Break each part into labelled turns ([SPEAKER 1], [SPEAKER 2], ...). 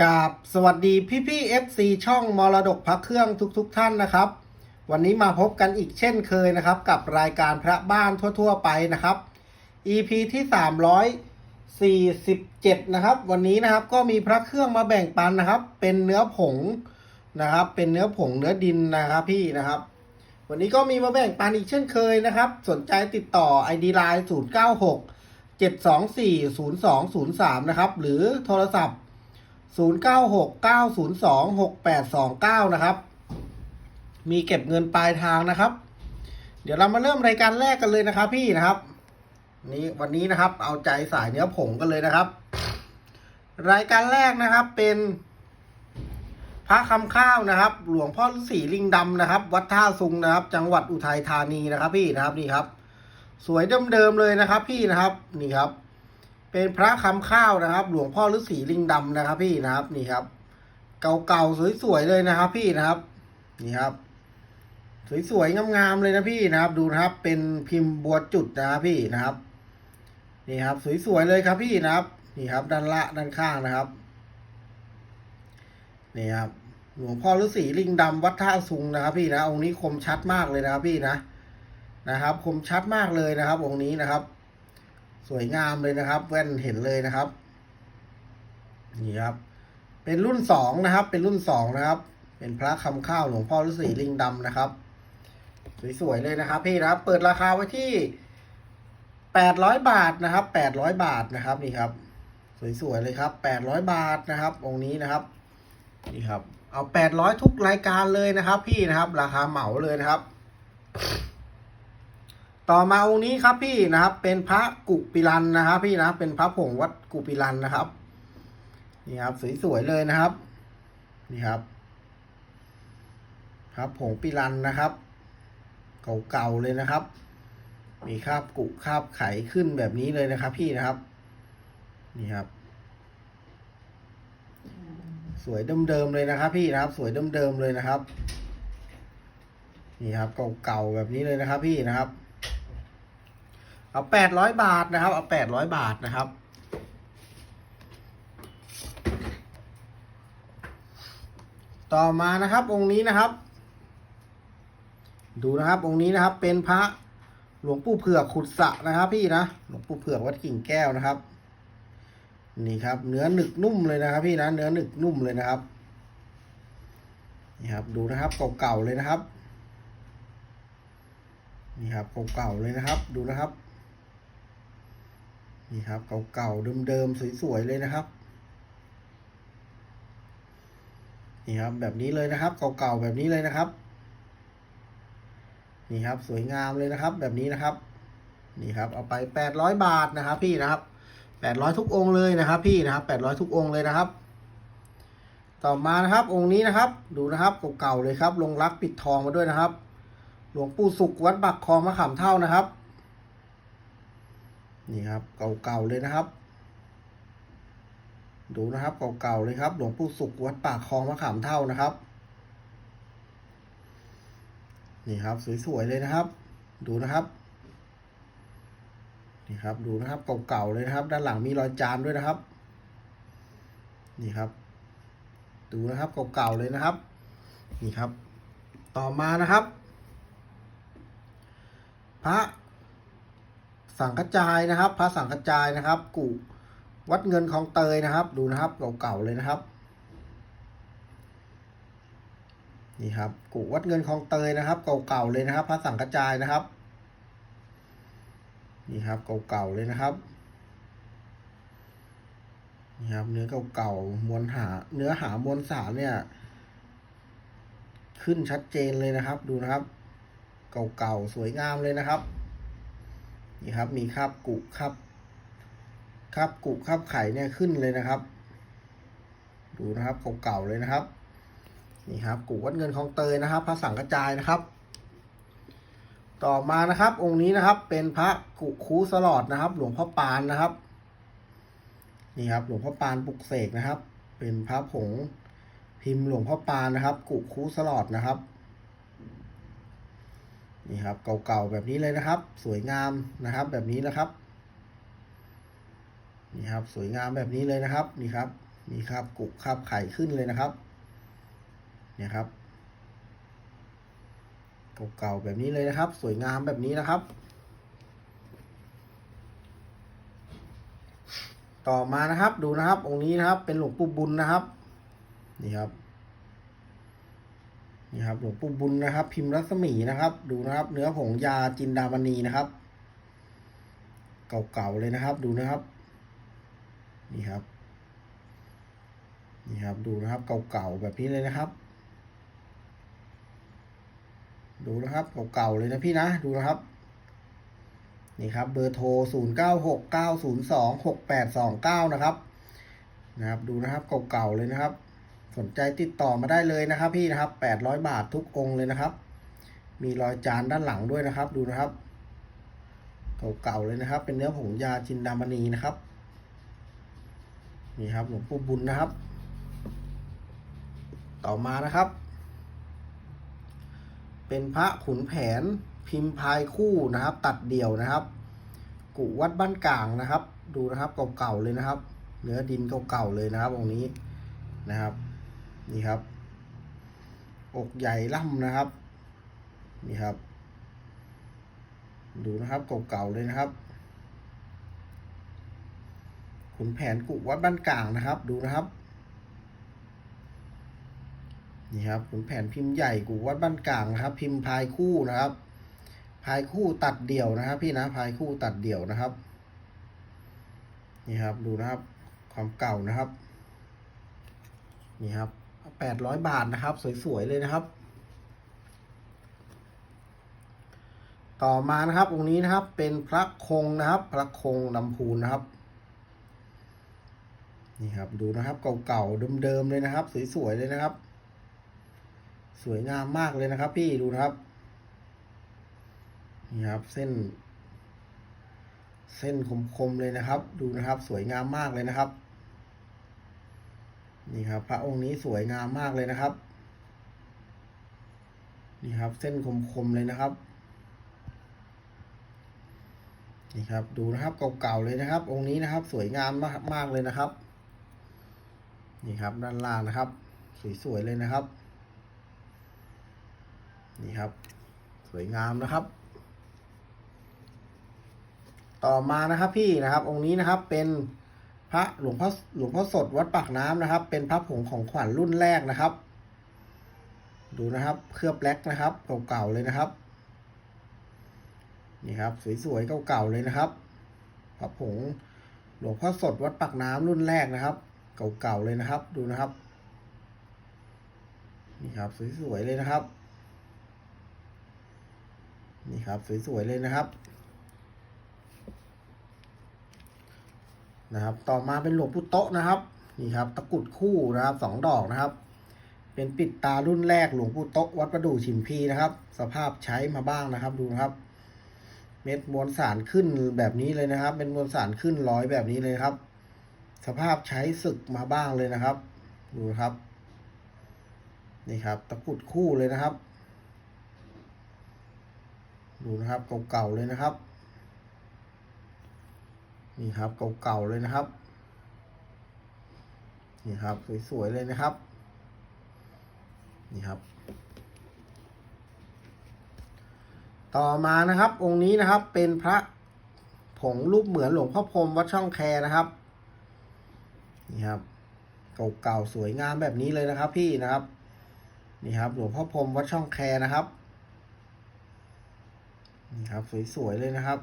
[SPEAKER 1] กาบสวัสดีพี่พี่ๆ FC ช่องมรดกพักเครื่องทุกๆทท่านนะครับ วันนี้มาพบกันอีกเช่นเคยนะครับ กับรายการพระบ้านทั่ว ๆ ไปนะครับ EP ที่ 347 นะครับ วันนี้นะครับก็มีพระเครื่องมาแบ่งปันนะครับ เป็นเนื้อผงนะครับ เป็นเนื้อผงเนื้อดินนะครับพี่นะครับ วันนี้ก็มีมาแบ่งปันอีกเช่นเคยนะครับ สนใจติดต่อ ID Line 096 724 0203 นะครับ หรือโทรศัพท์ 0969026829 นะครับ มีเก็บเงินปลายทางนะครับ เดี๋ยวเรามาเริ่มรายการแรกกันเลยนะครับ พี่นะครับ นี้วันนี้นะครับ เอาใจสายเนื้อผงกันเลยนะครับ รายการแรกนะครับเป็นพระคำข้าวนะครับ หลวงพ่อฤาษีลิงดำนะครับ วัดท่าซุงนะครับ จังหวัดอุทัยธานีนะครับ พี่นะครับนี่ครับ สวยเดิมๆเลยนะครับ พี่นะครับนี่ครับ เป็นพระคำข้าวนะครับ หลวงพ่อฤาษีลิงดำนะครับ พี่นะครับนี่ครับ เก่าๆสวยๆเลยนะครับ พี่นะครับ นี่ครับ สวยๆงามๆเลยนะพี่นะครับ ดูนะครับ เป็นพิมพ์บัวจุดนะครับพี่นะครับ นี่ครับ สวยๆเลยครับพี่นะครับ นี่ครับ ด้านละด้านข้างนะครับ นี่ครับ หลวงพ่อฤาษีลิงดำวัดท่าซุงนะครับ พี่นะองค์นี้คมชัดมากเลยนะครับ พี่นะนะครับ คมชัดมากเลยนะครับ องค์นี้นะครับ สวยงามเลยนะครับ แว่นเห็นเลยนะครับ นี่ครับ เป็นรุ่นสองนะครับ เป็นรุ่นสองนะครับ เป็นพระคำข้าวหลวงพ่อฤาษีลิงดำนะครับ สวยๆเลยนะครับ พี่นะครับ เปิดราคาไว้ที่แปดร้อยบาทนะครับแปดร้อยบาทนะครับนี่ครับ สวยๆเลยครับแปดร้อยบาทนะครับ องค์นี้นะครับนี่ครับ เอาแปดร้อยทุกรายการเลยนะครับ พี่นะครับ ราคาเหมาเลยนะครับ ต่อมาองค์นี้ครับพี่นะครับ เป็นพระกุปิลันนะครับ พี่นะเป็นพระผงวัดกุปิลันนะครับ นี่ครับสวยๆเลยนะครับ นี่ครับพระผงปิลันนะครับ เก่าๆเลยนะครับ มีคราบกุคราบไขขึ้นแบบนี้เลยนะครับ พี่นะครับ นี่ครับ สวยเดิมๆเลยนะครับ พี่นะครับ สวยเดิมๆเลยนะครับ นี่ครับเก่าๆแบบนี้เลยนะครับ พี่นะครับ เอาแปดร้อยบาทนะครับ เอาแปดร้อยบาทนะครับ ต่อมานะครับองค์นี้นะครับ ดูนะครับองค์นี้นะครับ เป็นพระหลวงปู่เผือกขุดสระนะครับ พี่นะหลวงปู่เผือกวัดกิ่งแก้วนะครับ นี่ครับ เนื้อหนึกนุ่มเลยนะครับพี่นะเนื้อหนึกนุ่มเลยนะครับนี่ครับ ดูนะครับเก่าๆเลยนะครับ นี่ครับเก่าๆเลยนะครับ ดูนะครับ นี่ครับเก่าๆเดิมๆสวยๆเลยนะครับนี่ครับแบบนี้เลยนะครับเก่าๆแบบนี้เลยนะครับ นี่ครับสวยงามเลยนะครับ แบบนี้นะครับ นี่ครับเอาไปแปดร้อยบาทนะครับ พี่นะครับแปดร้อยทุกองค์เลยนะครับ พี่นะครับแปดร้อยทุกองค์เลยนะครับ ต่อมานะครับองค์นี้นะครับ ดูนะครับเก่าๆเลยครับ ลงรักปิดทองมาด้วยนะครับ หลวงปู่สุขวัดบักคลองมะขามเท่านะครับ นี่ครับ เก่าๆเลยนะครับ ดูนะครับเก่าๆเลยครับ หลวงปู่สุขวัดปากคลองมะขามเท่านะครับ นี่ครับสวยๆเลยนะครับ ดูนะครับ นี่ครับดูนะครับเก่าๆเลยนะครับ ด้านหลังมีรอยจานด้วยนะครับ นี่ครับ ดูนะครับเก่าๆเลยนะครับ นี่ครับ ต่อมานะครับ พระ สังกระจายนะครับ พระสังกระจายนะครับ กุวัดเงินของเตยนะครับ ดูนะครับเก่าๆเลยนะครับนี่ครับกุวัดเงินของเตยนะครับ เก่าๆเลยนะครับ พระสังกระจายนะครับนี่ครับเก่าๆเลยนะครับนี่ครับ เนื้อเก่าๆมวลหา เนื้อหามวลสารเนี่ย ขึ้นชัดเจนเลยนะครับ ดูนะครับ เก่าๆสวยงามเลยนะครับ นี่ครับ มีคราบกุคราบคราบกุคราบไข่เนี่ยขึ้นเลยนะครับ ดูนะครับเก่าๆเลยนะครับ นี่ครับกุวัดเงินของเตยนะครับพระสังกระจายนะครับ ต่อมานะครับ องค์นี้นะครับ เป็นพระกุคูสลอดนะครับ หลวงพ่อปานนะครับ นี่ครับ หลวงพ่อปานปลุกเสกนะครับ เป็นพระผงพิมพ์หลวงพ่อปานนะครับ กุคูสลอดนะครับ นี่ครับเก่าๆแบบนี้เลยนะครับ สวยงามนะครับ แบบนี้นะครับนี่ครับ สวยงามแบบนี้เลยนะครับ นี่ครับมีคราบกุคราบไข่ขึ้นเลยนะครับเนี่ยครับเก่าๆแบบนี้เลยนะครับ สวยงามแบบนี้นะครับ ต่อมานะครับดูนะครับ องค์นี้นะครับ เป็นหลวงปู่บุญนะครับ นี่ครับ นี่ครับหลวงปู่บุญนะครับ พิมพ์รัศมีนะครับ ดูนะครับ เนื้อผงยาจินดามณีนะครับ เก่าๆเลยนะครับ ดูนะครับ นี่ครับ นี่ครับ ดูนะครับ เก่าๆแบบนี้เลยนะครับ ดูนะครับ เก่าๆเลยนะพี่นะ ดูนะครับ นี่ครับ เบอร์โทร 0 9 6 9 0 2 6 8 2 9 นะครับ นะครับ ดูนะครับ เก่าๆเลยนะครับ สนใจติดต่อมาได้เลยนะครับ พี่นะครับ800บาททุกองเลยนะครับ มีรอยจานด้านหลังด้วยนะครับ ดูนะครับเก่าๆเลยนะครับ เป็นเนื้อผงยาจินดามณีนะครับนี่ครับหลวงปู่บุญนะครับ ต่อมานะครับ เป็นพระขุนแผนพิมพ์พายคู่นะครับ ตัดเดี่ยวนะครับกุวัดบ้านกลางนะครับ ดูนะครับเก่าๆเลยนะครับ เนื้อดินเก่าๆเลยนะครับองค์นี้นะครับ นี่ครับ อกใหญ่ล่ำนะครับ นี่ครับ ดูนะครับเก่าๆเลยนะครับขุนแผนกุวัดบ้านกลางนะครับ ดูนะครับ นี่ครับขุนแผนพิมพ์ใหญ่กุวัดบ้านกลางนะครับ พิมพ์พายคู่นะครับพายคู่ตัดเดี่ยวนะครับ พี่นะพายคู่ตัดเดี่ยวนะครับ นี่ครับดูนะครับ ความเก่านะครับ นี่ครับ แปดร้อยบาทนะครับ สวย ๆ เลยนะครับ ต่อมานะครับองค์นี้นะครับ เป็นพระคงนะครับ พระคงลำพูนนะครับ นี่ครับดูนะครับ เก่าๆเดิมๆเลยนะครับ สวย ๆ เลยนะครับ สวยงามมากเลยนะครับ พี่ดูนะครับนี่ครับเส้น เส้นคมๆเลยนะครับ ดูนะครับ สวยงามมากเลยนะครับ นี่ครับ พระองค์นี้สวยงามมากเลยนะครับ นี่ครับ เส้นคมๆเลยนะครับ นี่ครับ ดูนะครับเก่าๆเลยนะครับ องค์นี้นะครับ สวยงามมากมากเลยนะครับ นี่ครับ ด้านล่างนะครับ สวยๆเลยนะครับ นี่ครับ สวยงามนะครับต่อมานะครับพี่นะครับ องค์นี้นะครับเป็น พระหลวงพ่อหลวงพ่อสดวัดปากน้ำนะครับ เป็นพระผงของขวัญรุ่นแรกนะครับ ดูนะครับ เคลือบแบล็กนะครับเก่าๆเลยนะครับ นี่ครับ สวยๆเก่าๆเลยนะครับ พระผงหลวงพ่อสดวัดปากน้ำรุ่นแรกนะครับ เก่าๆเลยนะครับ ดูนะครับ นี่ครับ สวยๆเลยนะครับ นี่ครับ สวยๆเลยนะครับ นะครับ ต่อมาเป็นหลวงปู่โตะนะครับ นี่ครับ ตะกุดคู่นะครับสองดอกนะครับ เป็นปิดตารุ่นแรกหลวงปู่โตะวัดประดู่ฉิมพีนะครับ สภาพใช้มาบ้างนะครับดูนะครับ เม็ดมวลสารขึ้นแบบนี้เลยนะครับ เป็นมวลสารขึ้นร้อยแบบนี้เลยครับ สภาพใช้ศึกมาบ้างเลยนะครับ ดูครับนี่ครับ ตะกุดคู่เลยนะครับ ดูนะครับเก่าๆเลยนะครับ นี่ครับเก่าๆเลยนะครับ นี่ครับสวยๆเลยนะครับ นี่ครับ ต่อมานะครับ องค์นี้นะครับเป็นพระผงรูปเหมือนหลวงพ่อพรมวัดช่องแคนะครับ นี่ครับเก่าๆสวยงามแบบนี้เลยนะครับ พี่นะครับ นี่ครับ หลวงพ่อพรมวัดช่องแคนะครับนี่ครับสวยๆเลยนะครับ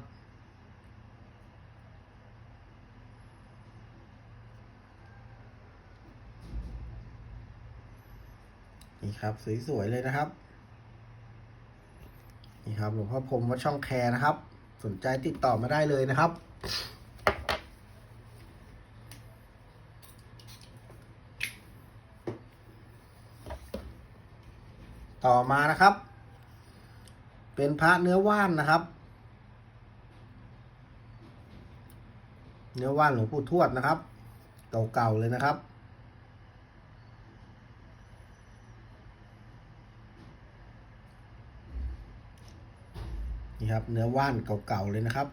[SPEAKER 1] นี่ครับสวยๆเลยนะครับ นี่ครับหลวงพ่อพรมวัดช่องแคนะครับ สนใจติดต่อมาได้เลยนะครับ ต่อมานะครับ เป็นพระเนื้อว่านนะครับ เนื้อว่านหลวงปู่ทวดนะครับ เก่าๆเลยนะครับ นี่ครับ เนื้อว่านเก่าๆเลยนะครับ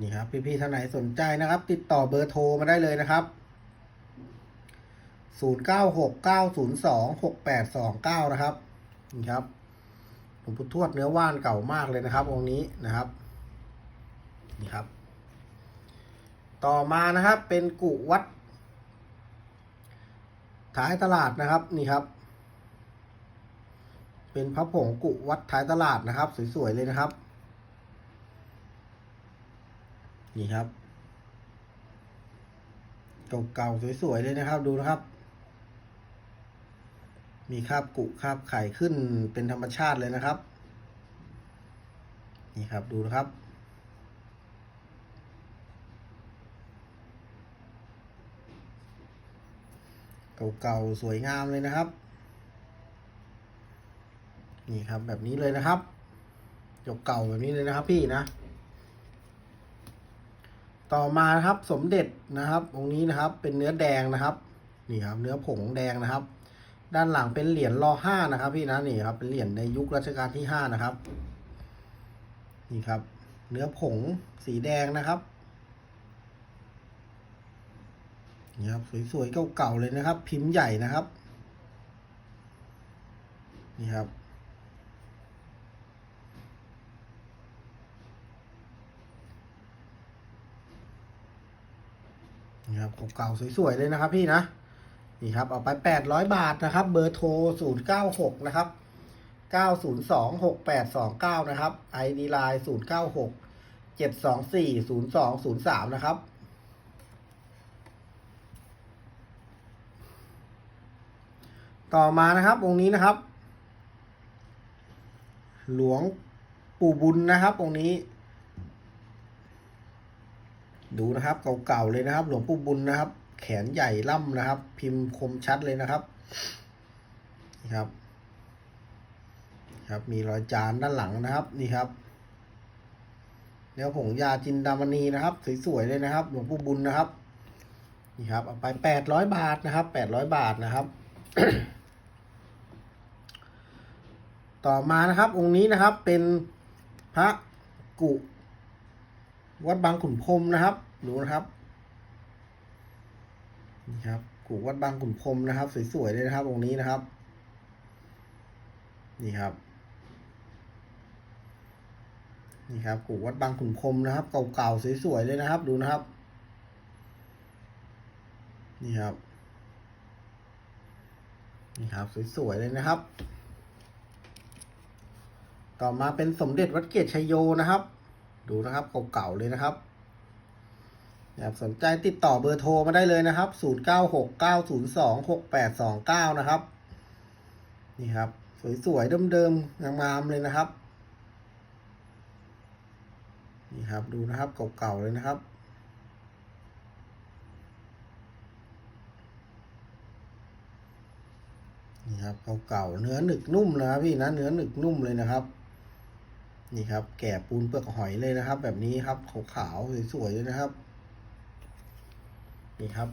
[SPEAKER 1] นี่ครับ พี่ๆท่านไหนสนใจนะครับ ติดต่อเบอร์โทรมาได้เลยนะครับ 0 9 6 9 0 2 6 8 2 9 นะครับ นี่ครับหลวงปู่ทวดเนื้อว่านเก่ามากเลยนะครับองค์นี้นะครับ นี่ครับ ต่อมานะครับเป็นกุวัด ท้ายตลาดนะครับนี่ครับ เป็นพระผงกุวัดท้ายตลาดนะครับ สวยๆเลยนะครับ นี่ครับเก่าๆสวยๆเลยนะครับ ดูนะครับ มีคราบกุคราบไข่ขึ้นเป็นธรรมชาติเลยนะครับ นี่ครับดูนะครับ เก่าๆ สวยงามเลยนะครับ นี่ครับแบบนี้เลยนะครับจกเก่าแบบนี้เลยนะครับพี่นะ ต่อมาครับสมเด็จนะครับองค์นี้นะครับ เป็นเนื้อแดงนะครับ นี่ครับ เนื้อผงแดงนะครับ ด้านหลังเป็นเหรียญรอห้านะครับ พี่นะนี่ครับ เป็นเหรียญในยุครัชกาลที่ห้านะครับ นี่ครับ เนื้อผงสีแดงนะครับ นี่ครับสวยๆเก่าๆเลยนะครับ พิมพ์ใหญ่นะครับ นี่ครับ นี่ครับเก่าๆสวยๆเลยนะครับ พี่นะนี่ครับเอาไปแปดร้อยบาทนะครับ เบอร์โทรศูนย์เก้าหกนะครับเก้าศูนย์สองหกแปดสองเก้านะครับไอดีไลน์ศูนย์เก้าหกเจ็ดสองสี่ศูนย์สองศูนย์สามนะครับ ต่อมานะครับองค์นี้นะครับ หลวงปู่บุญนะครับองค์นี้ ดูนะครับเก่าๆเลยนะครับ หลวงปู่บุญนะครับ แขนใหญ่ล่ำนะครับ พิมพ์คมชัดเลยนะครับนี่ครับ ครับมีรอยจานด้านหลังนะครับนี่ครับเนื้อผงยาจินดามณีนะครับ สวยๆเลยนะครับ หลวงปู่บุญนะครับนี่ครับเอาไปแปดร้อยบาทนะครับแปดร้อยบาทนะครับ ต่อมานะครับ องค์นี้นะครับเป็นพระกุ วัดบางขุนพรมนะครับดูนะครับนี่ครับกูวัดบางขุนพรมนะครับ สวยๆเลยนะครับ องค์นี้นะครับ นี่ครับนี่ครับกูวัดบางขุนพรมนะครับ เก่าๆสวยๆเลยนะครับ ดูนะครับ นี่ครับ นี่ครับสวยๆเลยนะครับ ต่อมาเป็นสมเด็จวัดเกตชัยโยนะครับ ดูนะครับเก่าๆเลยนะครับอยากสนใจติดต่อเบอร์โทรมาได้เลยนะครับ 0 9 6 9 0 2 6 8 2 9 นะครับ นี่ครับ สวยๆเดิมๆงามๆเลยนะครับ นี่ครับดูนะครับเก่าๆเลยนะครับ นี่ครับเก่าๆเนื้อหนึกนุ่มนะครับพี่นะเนื้อหนึกนุ่มเลยนะครับ นี่ครับ แก่ปูนเปลือกหอยเลยนะครับ แบบนี้ครับขาวๆสวยๆเลยนะครับ นี่ครับ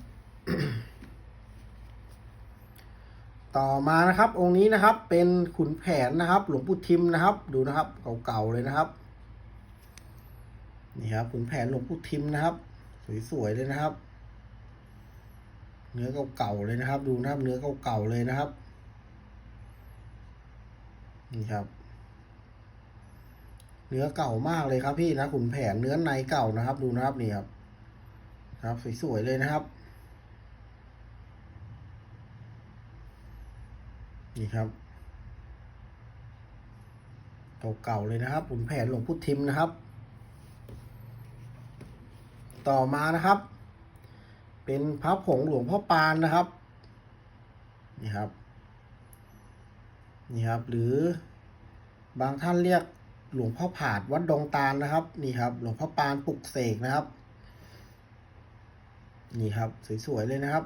[SPEAKER 1] ต่อมานะครับ องค์นี้นะครับ เป็นขุนแผนนะครับ หลวงปู่ทิมนะครับ ดูนะครับ เก่าๆเลยนะครับ นี่ครับขุนแผนหลวงปู่ทิมนะครับ สวยๆเลยนะครับ เนื้อเก่าๆเลยนะครับ ดูนะครับ เนื้อเก่าๆเลยนะครับ นี่ครับ เนื้อเก่ามากเลยครับพี่นะขุนแผนเนื้อในเก่านะครับ ดูนะครับนี่ครับครับสวยๆเลยนะครับ นี่ครับเก่าๆเลยนะครับขุนแผนหลวงพุทธิมนะครับ ต่อมานะครับ เป็นพระผงหลวงพ่อปานนะครับ นี่ครับ นี่ครับ หรือบางท่านเรียก หลวงพ่อผาดวัดดงตาลนะครับ นี่ครับ หลวงพ่อปานปลุกเสกนะครับ นี่ครับสวยๆเลยนะครับ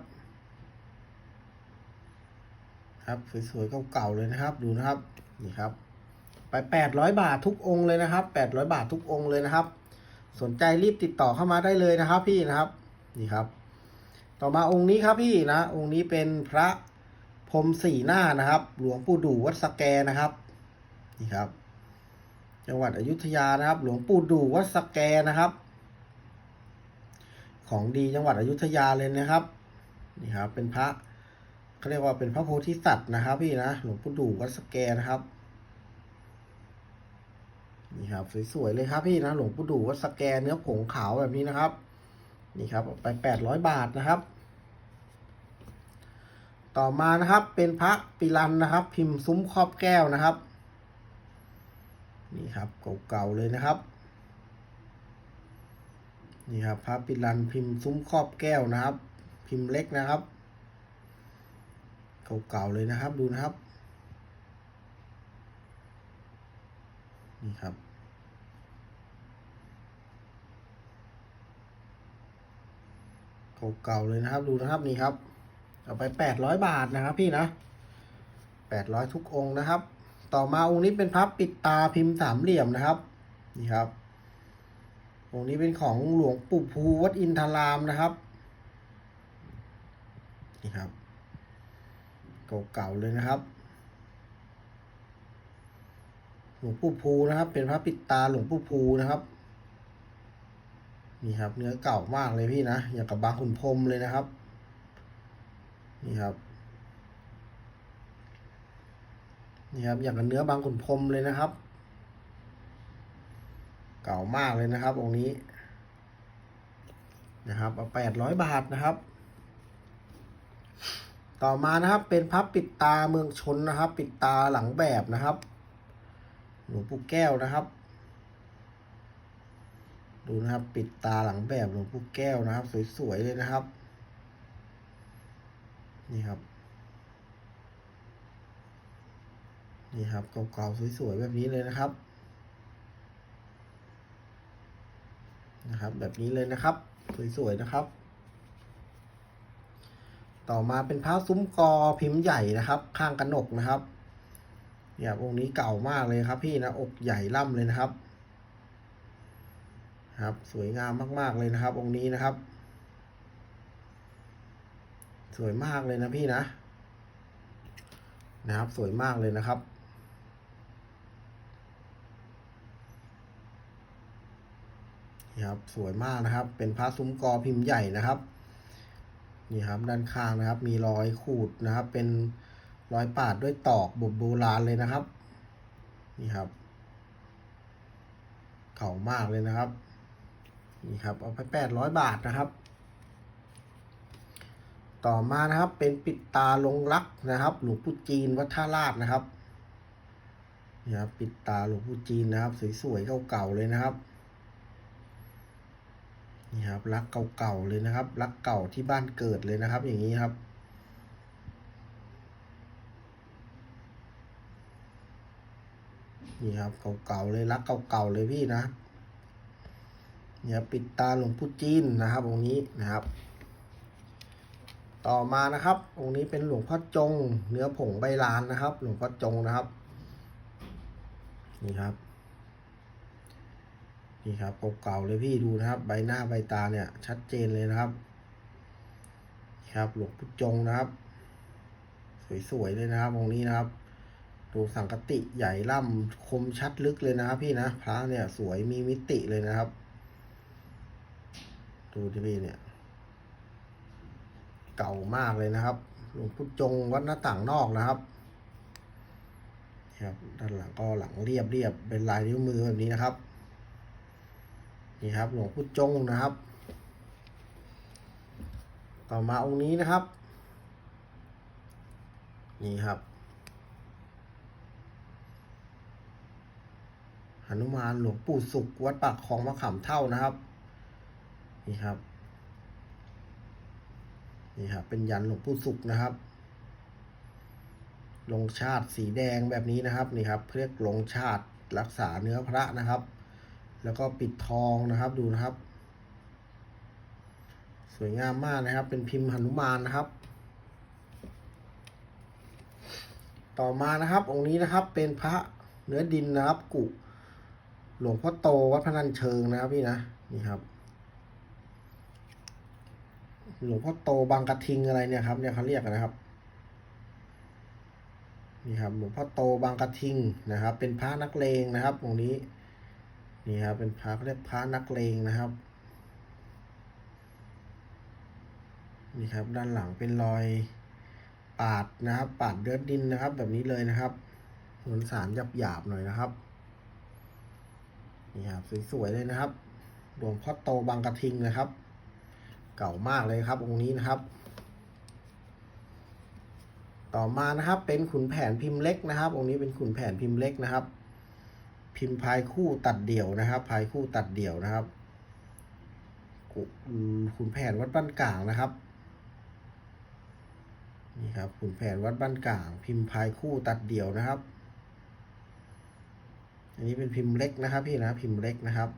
[SPEAKER 1] ครับสวยๆเก่าๆเลยนะครับ ดูนะครับนี่ครับ ไปแปดร้อยบาททุกองค์เลยนะครับแปดร้อยบาททุกองค์เลยนะครับ สนใจรีบติดต่อเข้ามาได้เลยนะครับ พี่นะครับ นี่ครับ ต่อมาองค์นี้ครับพี่นะ องค์นี้เป็นพระพรมสีหน้านะครับ หลวงปู่ดูวัดสแกนะครับ นี่ครับ จังหวัดอยุธยานะครับ หลวงปู่ดูวัดสแกนะครับ ของดีจังหวัดอยุธยาเลยนะครับนี่ครับเป็นพระเขาเรียกว่าเป็นพระโพธิสัตว์นะครับ พี่นะหลวงปู่ดูวัดสแกนะครับนี่ครับสวยๆเลยครับพี่นะหลวงปู่ดูวัดสแกเนื้อผงขาวแบบนี้นะครับ นี่ครับไปแปดร้อยบาทนะครับ ต่อมานะครับเป็นพระปิรันนะครับ พิมพ์ซุ้มครอบแก้วนะครับ นี่ครับเก่าๆเลยนะครับ นี่ครับพระปิรันพิมพ์ซุ้มครอบแก้วนะครับ พิมพ์เล็กนะครับ เก่าๆเลยนะครับดูนะครับ นี่ครับเก่าๆเลยนะครับดูนะครับนี่ครับ เอาไปแปดร้อยบาทนะครับพี่นะแปดร้อยทุกองนะครับ ต่อมาองค์นี้เป็นพับปิดตาพิมพ์สามเหลี่ยมนะครับ นี่ครับ องค์นี้เป็นของหลวงปู่ภูวัดอินทรามนะครับ นี่ครับ เก่าๆเลยนะครับ หลวงปู่ภูนะครับ เป็นพระปิดตาหลวงปู่ภูนะครับ นี่ครับ เนื้อเก่ามากเลยพี่นะ อย่างกับบางขุนพรมเลยนะครับ นี่ครับ นี่ครับอย่างกับเนื้อบางขุนพรมเลยนะครับ เก่ามากเลยนะครับองค์นี้นะครับเอาแปดร้อยบาทนะครับ ต่อมานะครับเป็นพับปิดตาเมืองชนนะครับ ปิดตาหลังแบบนะครับหลวงปู่แก้วนะครับ ดูนะครับปิดตาหลังแบบหลวงปู่แก้วนะครับ สวยๆเลยนะครับ นี่ครับ นี่ครับเก่าๆสวยๆแบบนี้เลยนะครับ นะครับ แบบนี้เลยนะครับ สวยๆนะครับ ต่อมาเป็นพระซุ้มกอพิมพ์ใหญ่นะครับ ข้างกระหนกนะครับเนี่ยองค์นี้เก่ามากเลยครับพี่นะอกใหญ่ล่ำเลยนะครับ ครับ สวยงามมากๆเลยนะครับ องค์นี้นะครับ สวยมากเลยนะพี่นะนะครับ สวยมากเลยนะครับ นี่ครับสวยมากนะครับ เป็นพระซุ้มกอพิมพ์ใหญ่นะครับนี่ครับด้านข้างนะครับ มีรอยขูดนะครับ เป็นรอยปาดด้วยตอกบบโบราณเลยนะครับ นี่ครับเก่ามากเลยนะครับ นี่ครับ เอาไปแปดร้อยบาทนะครับ ต่อมานะครับ เป็นปิดตาลงรักนะครับ หลวงปู่จีนวัดท่าลาดนะครับนี่ครับ ปิดตาหลวงปู่จีนนะครับ สวยๆเก่าๆเลยนะครับ นี่ครับรักเก่าๆเลยนะครับ รักเก่าที่บ้านเกิดเลยนะครับ อย่างนี้ครับ นี่ครับเก่าๆเลยรักเก่าๆเลยพี่นะเนี่ยปิดตาหลวงปู่จีนนะครับองค์นี้นะครับ ต่อมานะครับองค์นี้เป็นหลวงพ่อจง เนื้อผงใบลานนะครับ หลวงพ่อจงนะครับ นี่ครับ นี่ครับเก่าๆเลยพี่ดูนะครับ ใบหน้าใบตาเนี่ย ชัดเจนเลยนะครับครับหลวงปู่จงนะครับ สวยๆเลยนะครับองค์นี้นะครับ ดูสังกติใหญ่ล่ำคมชัดลึกเลยนะครับพี่นะพระเนี่ยสวยมีมิติเลยนะครับ ดูที่พี่เนี่ย เก่ามากเลยนะครับ หลวงปู่จงวัดหน้าต่างนอกนะครับครับด้านหลังก็หลังเรียบเรียบเป็นลายนิ้วมือแบบนี้นะครับ นี่ครับ หลวงปู่จงนะครับ ต่อมาองค์นี้นะครับ นี่ครับหนุมานหลวงปู่สุขวัดปากคลองมะขามเท่านะครับ นี่ครับ นี่ครับ เป็นยันหลวงปู่สุขนะครับ ลงชาติสีแดงแบบนี้นะครับ นี่ครับเรียกลงชาติรักษาเนื้อพระนะครับ แล้วก็ปิดทองนะครับดูนะครับ สวยงามมากนะครับ เป็นพิมพ์หนุมานนะครับ ต่อมานะครับ องค์นี้นะครับเป็นพระเนื้อดินนะครับกุหลวงพ่อโตวัดพนัญเชิงนะครับพี่นะนี่ครับ หลวงพ่อโตบางกระทิงอะไรเนี่ยครับเนี่ยเขาเรียกนนะครับนี่ครับหลวงพ่อโตบางกระทิงนะครับ เป็นพระนักเลงนะครับองค์นี้ นี่ครับเป็นพระเรียกพระนักเลงนะครับ นี่ครับด้านหลังเป็นรอยปาดนะครับปาดเดือดดินนะครับ แบบนี้เลยนะครับมวลสารหยาบหยาบๆหน่อยนะครับนี่ครับสวยๆเลยนะครับหลวงพ่อโตบางกระทิงนะครับ เก่ามากเลยครับองค์นี้นะครับ ต่อมานะครับเป็นขุนแผนพิมพ์เล็กนะครับ องค์นี้เป็นขุนแผนพิมพ์เล็กนะครับ พิมพ์พายคู่ตัดเดี่ยวนะครับ พายคู่ตัดเดี่ยวนะครับกุอืมขุนแผนวัดบ้านกลางนะครับ นี่ครับขุนแผนวัดบ้านกลาง พิมพ์พายคู่ตัดเดี่ยวนะครับ อันนี้เป็นพิมพ์เล็กนะครับ พี่นะพิมพ์เล็กนะครับ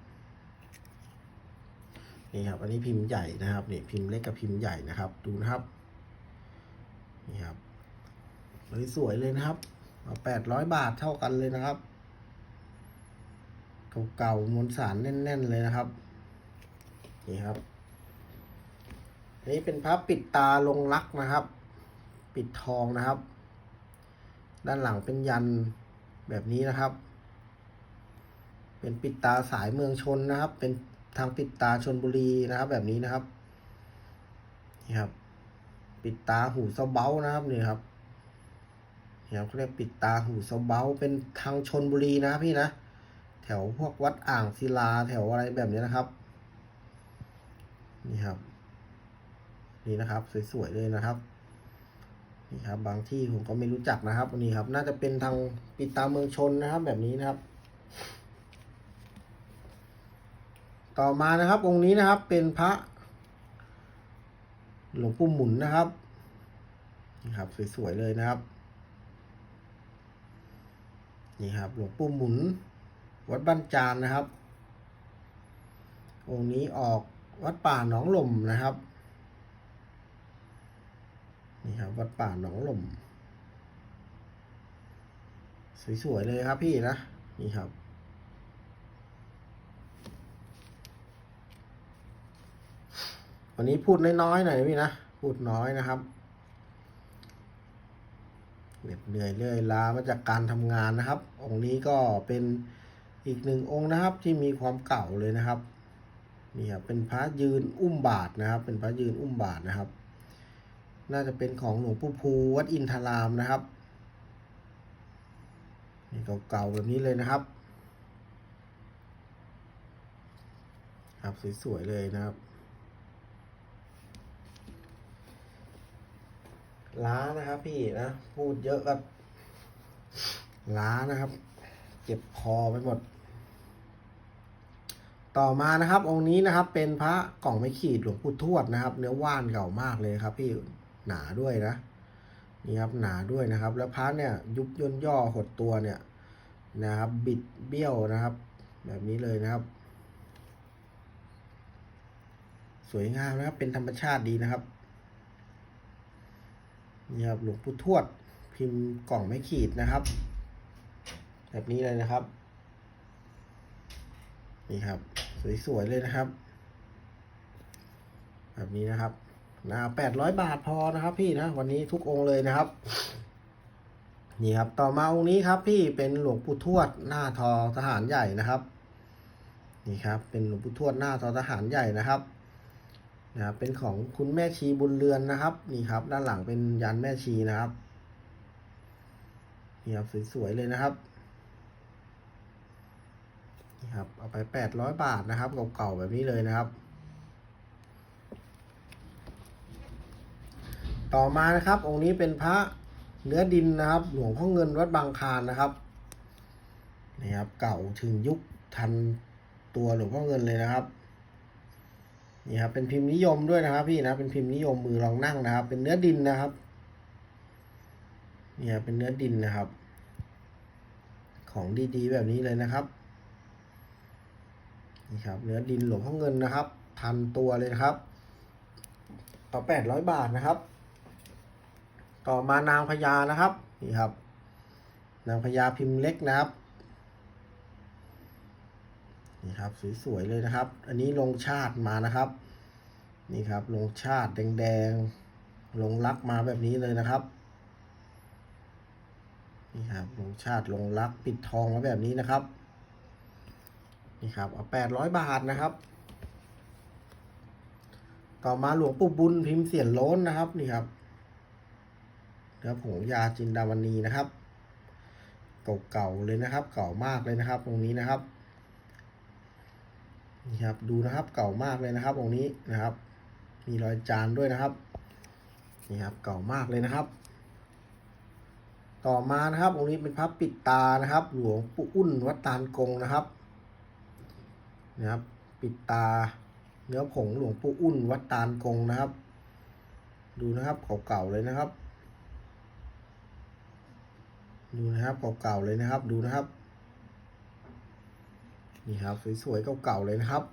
[SPEAKER 1] นี่ครับ อันนี้พิมพ์ใหญ่นะครับนี่พิมพ์เล็กกับพิมพ์ใหญ่นะครับ ดูนะครับ นี่ครับสวยๆเลยนะครับแปดร้อยบาทเท่ากันเลยนะครับ เก่าๆมวลสารแน่น ๆ เลยนะครับ นี่ครับ อันนี้เป็นพระปิดตาลงรักนะครับ ปิดทองนะครับ ด้านหลังเป็นยันแบบนี้นะครับ เป็นปิดตาสายเมืองชนนะครับ เป็นทางปิดตาชนบุรีนะครับ แบบนี้นะครับ นี่ครับ ปิดตาหูเสาเบ้านะครับนี่ครับนี่ครับเขาเรียกปิดตาหูเสาเบ้าเป็นทางชนบุรีนะพี่นะ ถวพวกวัดอ่างศิลาแถวอะไรแบบนี้นะครับ นี่ครับ นี่นะครับ สวยๆเลยนะครับ นี่ครับ บางที่ผมก็ไม่รู้จักนะครับอันนี้ครับ น่าจะเป็นทางปิดตาเมืองชนนะครับ แบบนี้นะครับ ต่อมานะครับ องค์นี้นะครับ เป็นพระ หลวงปู่หมุนนะครับ นี่ครับ สวยๆเลยนะครับ นี่ครับ หลวงปู่หมุน วัดบ้านจานนะครับ องค์นี้ออกวัดป่าหนองหล่มนะครับ นี่ครับ วัดป่าหนองหล่มสวย ๆ เลยครับพี่นะ นี่ครับวันนี้พูดน้อยๆหน่อยพี่นะ พูดน้อยนะครับเหน็ดเหนื่อยเรื่อยล้ามาจากการทำงานนะครับ องค์นี้ก็เป็น อีกหนึ่งองค์นะครับที่มีความเก่าเลยนะครับนี่ครับเป็นพระยืนอุ้มบาทนะครับ เป็นพระยืนอุ้มบาทนะครับ น่าจะเป็นของหลวงปู่ภูวัดอินทรามนะครับนี่เก่าๆแบบนี้เลยนะครับ ครับสวยๆเลยนะครับล้านะครับพี่นะ พูดเยอะก็ล้านะครับ เจ็บคอไปหมด ต่อมานะครับ องค์นี้นะครับ เป็นพระกล่องไม่ขีดหลวงปู่ทวดนะครับ เนื้อว่านเก่ามากเลยครับ พี่หนาด้วยนะนี่ครับหนาด้วยนะครับ แล้วพระเนี่ย ยุบย่นย่อหดตัวเนี่ยนะครับ บิดเบี้ยวนะครับ แบบนี้เลยนะครับ สวยงามนะครับ เป็นธรรมชาติดีนะครับนี่ครับหลวงปู่ทวดพิมพ์กล่องไม่ขีดนะครับ แบบนี้เลยนะครับ นี่ครับ สวยๆเลยนะครับ แบบนี้นะครับนะแปดร้อยบาทพอนะครับ พี่นะวันนี้ทุกองค์เลยนะครับ นี่ครับ ต่อมาองค์นี้ครับพี่เป็นหลวงปู่ทวดหน้าทอทหารใหญ่นะครับ นี่ครับ เป็นหลวงปู่ทวดหน้าทอทหารใหญ่นะครับนะครับเป็นของคุณแม่ชีบุญเรือนนะครับ นี่ครับ ด้านหลังเป็นยันแม่ชีนะครับนี่ครับสวยๆเลยนะครับ นี่ครับเอาไปแปดร้อยบาทนะครับเก่าๆแบบนี้เลยนะครับ ต่อมานะครับ องค์นี้เป็นพระเนื้อดินนะครับ หลวงพ่อเงินวัดบางคานนะครับนี่ครับ เก่าถึงยุคทันตัวหลวงพ่อเงินเลยนะครับนี่ครับเป็นพิมพ์นิยมด้วยนะครับ พี่นะเป็นพิมพ์นิยมมือรองนั่งนะครับ เป็นเนื้อดินนะครับนี่ครับเป็นเนื้อดินนะครับ ของดีๆแบบนี้เลยนะครับ นี่ครับเนื้อดินหลวงพ่อเงินนะครับทันตัวเลยนะครับเอแปดร้อยบาทนะครับ ต่อมานางพญานะครับนี่ครับ นางพญาพิมพ์เล็กนะครับนี่ครับสวยๆเลยนะครับ อันนี้ลงชาติมานะครับ นี่ครับลงชาติแดงๆลงลักมาแบบนี้เลยนะครับนี่ครับลงชาติลงลักปิดทองมาแบบนี้นะครับ นี่ครับเอาแปดร้อยบาทนะครับ ต่อมาหลวงปู่บุญพิมพ์เสียนโล้นนะครับ นี่ครับเนื้อผงยาจินดาวณีนะครับ เก่าๆเลยนะครับ เก่ามากเลยนะครับ ตรงนี้นะครับนี่ครับดูนะครับเก่ามากเลยนะครับ ตรงนี้นะครับ มีรอยจานด้วยนะครับนี่ครับเก่ามากเลยนะครับ ต่อมานะครับองค์นี้เป็นพระปิดตานะครับ หลวงปู่อุ่นวัดตาลกงนะครับ นะครับ ปิดตา เนื้อผงหลวงปู่อุ่นวัดตาลกงนะครับ ดูนะครับเก่าๆเลยนะครับ ดูนะครับเก่าๆเลยนะครับ ดูนะครับ นี่ครับสวยๆเก่าๆเลยนะครับ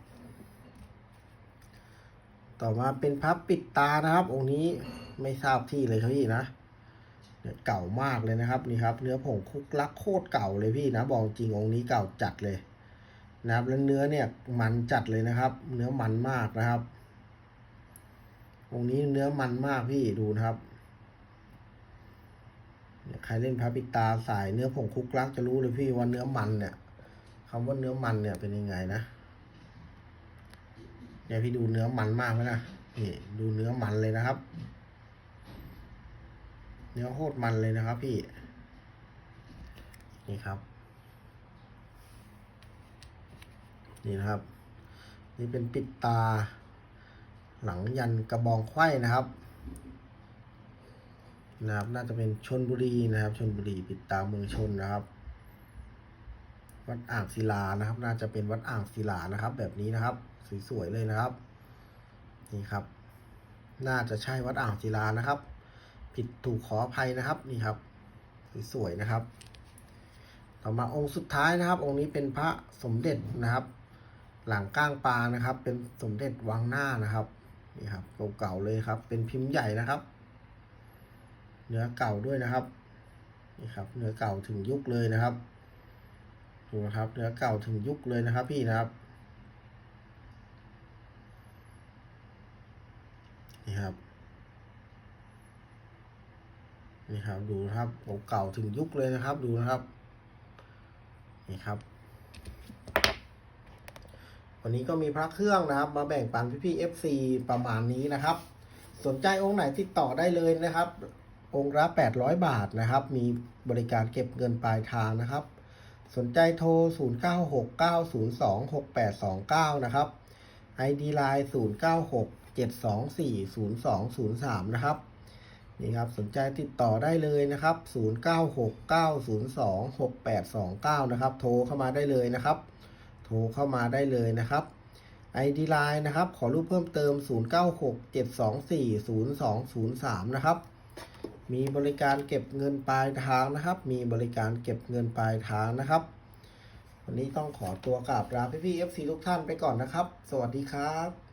[SPEAKER 1] ต่อมาเป็นพับปิดตานะครับ องค์นี้ไม่ทราบที่เลยครับพี่นะเนี่ยเก่ามากเลยนะครับนี่ครับ เนื้อผงคุกลักโคตรเก่าเลยพี่นะบอกจริงองค์นี้เก่าจัดเลย นะครับแล้วเนื้อเนี่ยมันจัดเลยนะครับ เนื้อมันมากนะครับองค์นี้เนื้อมันมากพี่ดูนะครับใครเล่นพระปิตาสายเนื้อผงคุกลักจะรู้เลยพี่ว่าเนื้อมันเนี่ยคำว่าเนื้อมันเนี่ยเป็นยังไงนะเนี่ยพี่ดูเนื้อมันมากไหมนะนี่ดูเนื้อมันเลยนะครับ เนื้อโคตรมันเลยนะครับพี่ นี่ครับ นี่นะครับ นี่เป็นปิดตา หลังยันกระบองไขว้นะครับนะครับน่าจะเป็นชนบุรีนะครับชนบุรีปิดตาเมืองชนนะครับ วัดอ่างศิลานะครับ น่าจะเป็นวัดอ่างศิลานะครับ แบบนี้นะครับสวยๆเลยนะครับ นี่ครับ น่าจะใช่วัดอ่างศิลานะครับ ผิดถูกขออภัยนะครับนี่ครับสวยๆนะครับ ต่อมาองค์สุดท้ายนะครับ องค์นี้เป็นพระสมเด็จนะครับ หลังก้างปลานะครับ เป็นสมเด็จวังหน้านะครับนี่ครับเก่าๆเลยครับ เป็นพิมพ์ใหญ่นะครับ เนื้อเก่าด้วยนะครับนี่ครับ เนื้อเก่าถึงยุคเลยนะครับดูนะครับเนื้อเก่าถึงยุคเลยนะครับ พี่นะครับนี่ครับนี่ครับดูนะครับเก่าถึงยุคเลยนะครับ ดูนะครับนี่ครับ วันนี้ก็มีพระเครื่องนะครับ มาแบ่งปันพี่ๆ FC ประมาณนี้นะครับ สนใจองค์ไหนติดต่อได้เลยนะครับ องค์ละ800 บาทนะครับ มีบริการเก็บเงินปลายทางนะครับ สนใจโทร 0969026829 นะครับ ID Line 0967240203 นะครับนี่ครับสนใจติดต่อได้เลยนะครับ 0969026829 นะครับ โทรเข้ามาได้เลยนะครับ โทรเข้ามาได้เลยนะครับ ID Line นะครับ ขอรูปเพิ่มเติม 0967240203 นะครับ มีบริการเก็บเงินปลายทางนะครับ มีบริการเก็บเงินปลายทางนะครับ วันนี้ต้องขอตัวกราบลาพี่พี่ FC ทุกท่านไปก่อนนะครับ สวัสดีครับ